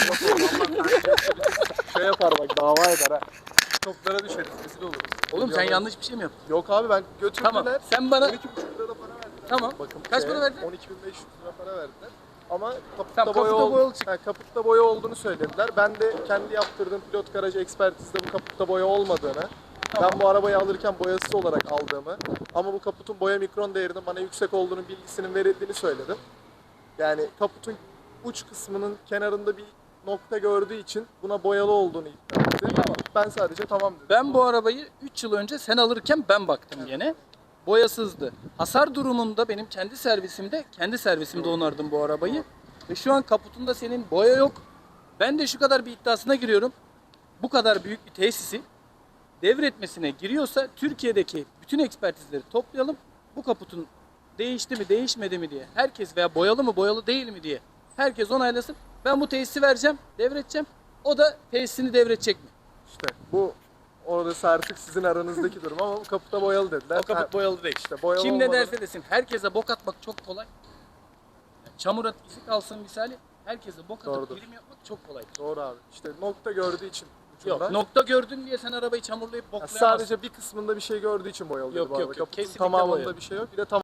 sarması şey yapar bak dava eder ha. Toplara düşeriz rezil oluruz. Oğlum sen Dünyalar- yanlış bir şey mi yaptın? Yok abi ben götürdüler. Tamam. Sen bana 12,5 lira da para verdiler. Tamam. Bakın Kaç şeye, para verdiler? 12.500 lira para verdiler. Ama kaputta Tamam, boya, kaputta ol- boyalı çıktı. Ha, kaputta boya olduğunu söylediler. Ben de kendi yaptırdığım pilot garajı ekspertizde bu kaputta boya olmadığını, ben bu arabayı alırken boyasız olarak aldığımı ama bu kaputun boya mikron değerinin bana yüksek olduğunu bilgisinin verildiğini söyledim. Yani kaputun uç kısmının kenarında bir nokta gördüğü için buna boyalı olduğunu iddia etti. Ben sadece tamam dedim. ben bu arabayı 3 yıl önce sen alırken ben baktım gene. Boyasızdı. Hasar durumunda benim kendi servisimde, kendi servisimde onardım bu arabayı. Ve şu an kaputunda senin boya yok. Ben de şu kadar bir iddiasına giriyorum. Bu kadar büyük bir tesisi devretmesine giriyorsa Türkiye'deki bütün ekspertizleri toplayalım. Bu kaputun değişti mi değişmedi mi diye herkes veya boyalı mı boyalı değil mi diye herkes onaylasın. Ben bu tesisi vereceğim, devredeceğim. O da tesisini devredecek mi? İşte bu orası artık sizin aranızdaki durum ama bu kaputa boyalı dediler. O Ha, boyalı değil. işte boyalı Kim ne olmadan- derse desin herkese bok atmak çok kolay. Yani çamur at izi kalsın misali herkese bok atıp Doğrudur. birim yapmak çok kolay. Doğru abi. İşte nokta gördüğü için Yok ucunda. nokta gördün diye sen arabayı çamurlayıp Ya boklayamazsın. sadece bir kısmında bir şey gördüğü için boyalı Yok, bu yok, yok. Kaputun Kesinlikle tamamında boyalı. bir şey yok. Bir de tam